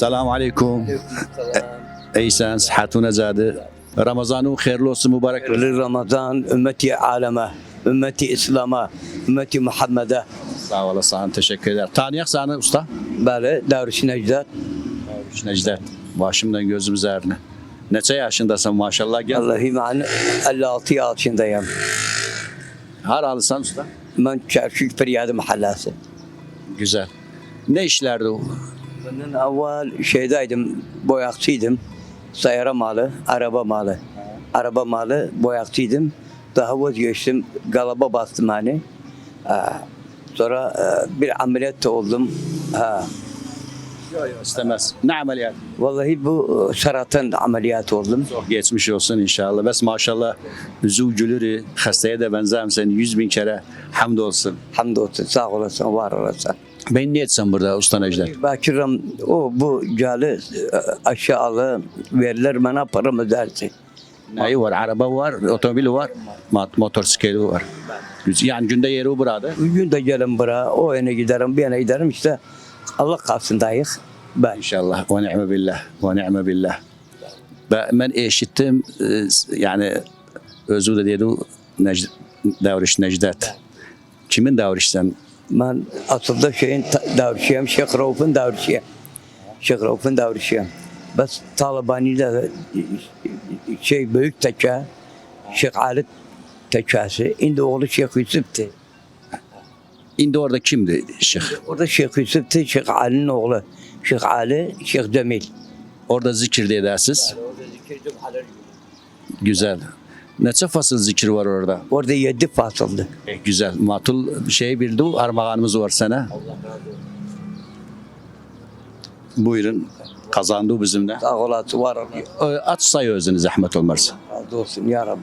Selamun Aleyküm. Eysen, sıhhatuna zade. Ramazan'ın hayırlı olsun, mübarek. Hayırlı Ramazan, ümmeti aleme, ümmeti İslam'a, ümmeti Muhammed'e. Sağ olasın, teşekkür ederim. Tanıyak sana usta? Bəli, Davriş Necdet. Davriş Necdet, başımdan gözüm üzerine. Neçə yaşındasın maşallah gel. Vallahi ben 56 yaşındayım. Haralısan usta? Ben Çerçük Piriyadi mahallesi. Güzel. Ne işlerdi o? Bunun evvel şeydeydim, boyakçıydım. Sayara malı, araba malı. Araba malı, boyakçıydım. Daha vazgeçtim, galaba bastım hani. Ha. Sonra e, bir ameliyat da oldum. Ha. İstemez. Ne ameliyat? Vallahi bu e, saratan ameliyat oldum. Çok geçmiş olsun inşallah. Bes maşallah üzücüleri hastaya da benzersen yüz bin kere hamdolsun. Hamdolsun, sağ olasın, var olasın. Ben ne etsem burada usta Necdet? Bakırım o bu cali e, aşağılı verirler bana paramı dersin. Neyi var? Araba var, otomobil var, motosikleti var. Yani günde yeri burada. Bir de gelin buraya, o yana giderim, bir yana giderim işte. Allah kalsın dayık. Ben. İnşallah. Ve ni'me billah. Ve ni'me billah. Ben, ben eşittim e, yani özü de dedi Necd, Davriş Necdet. Kimin Davriş'ten? Ben aslında şeyin davrışıyım, Şeyh Rauf'un davrışıyım. Şeyh Rauf'un davrışıyım. Bas Talabani'de şey büyük teka, Şeyh Ali tekası. Şimdi oğlu Şeyh Yusuf'tu. Şimdi orada kimdi Şeyh? Orada Şeyh Yusuf'tu, Şeyh Ali'nin oğlu. Şeyh Ali, Şeyh Cemil. Orada zikir edersiz. Güzel. Neçe fasıl zikir var orada? Orada yedi fasıldı. E, güzel. Matul şey bildi. Armağanımız var sana. Buyurun. Kazandı bizimle. Sağ olasın, var olasın. E, Aç say özünü zahmet olmazsa. Razı olsun ya Rabbi.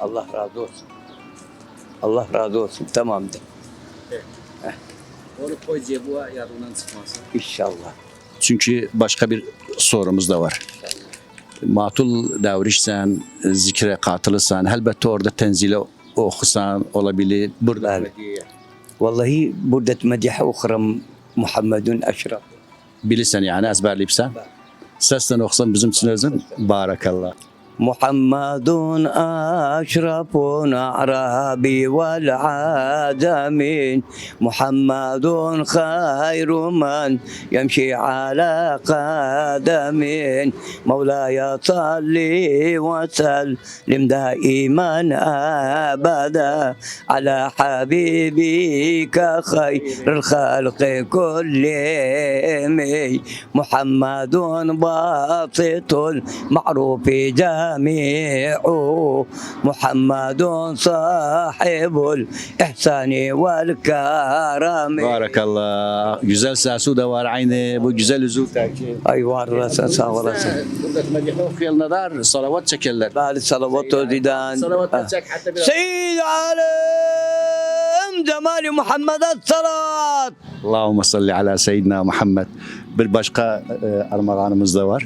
Allah razı olsun. Allah razı olsun. Tamamdır. Onu koy cebuğa yadından çıkmasın. İnşallah. Çünkü başka bir sorumuz da var. Matul davrişsen, zikre katılırsan, elbette orada tenzile okusan olabilir. Burada Evet. Vallahi burada medih okuram Muhammedun Eşref. bilirsen yani ezberleyipsen. Sesten okusan bizim için özün. Barakallah. محمد أشرف أعرابي والعالمين. محمد خير من يمشي على قدمين. مولاي صل وسلم دائما أبدا على حبيبك خير الخلق كلهم. محمد باسط المعروف جميعه محمد صاحب الإحسان والكرم Barakallah. Güzel sasu da var aynı bu güzel üzül takip. أي ورثة صورة Burada medihli okuyanlar dar, salavat çekerler. بعد الصلوات والديدان Salavat çek hatta biraz. سيد عالم جمال محمد الصلاة Allahümme salli ala seyyidina Muhammed. Bir başka e, armağanımız da var.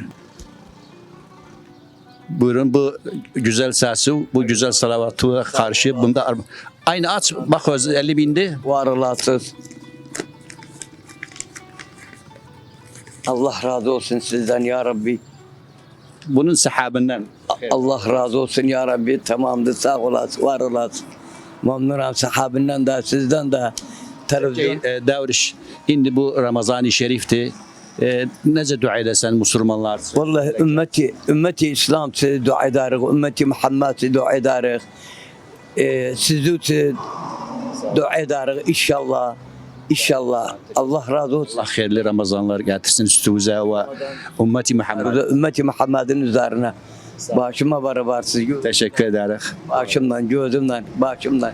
Buyurun bu güzel sesi, bu güzel salavatı karşı bunda aynı aç bak öz 50 bindi. var olasın. Allah razı olsun sizden ya Rabbi. Bunun sahabından. Allah razı olsun ya Rabbi. Tamamdır sağ olasın, var olasın. Memnunum sahabinden de sizden de televizyon. Şey, e, Davriş, şimdi bu Ramazan-ı Şerif'ti. E, nece dua edersen Müslümanlar? Vallahi ümmeti, ümmeti İslam size dua ederiz. Ümmeti Muhammed size dua ederiz. Ee, sizi size dua ederiz inşallah. İnşallah. Allah razı olsun. Allah hayırlı Ramazanlar getirsin üstümüze ve ümmeti Muhammed. Ümmeti Muhammed'in üzerine. Başıma var varsız. Teşekkür ederiz. Başımdan, gözümden, başımdan.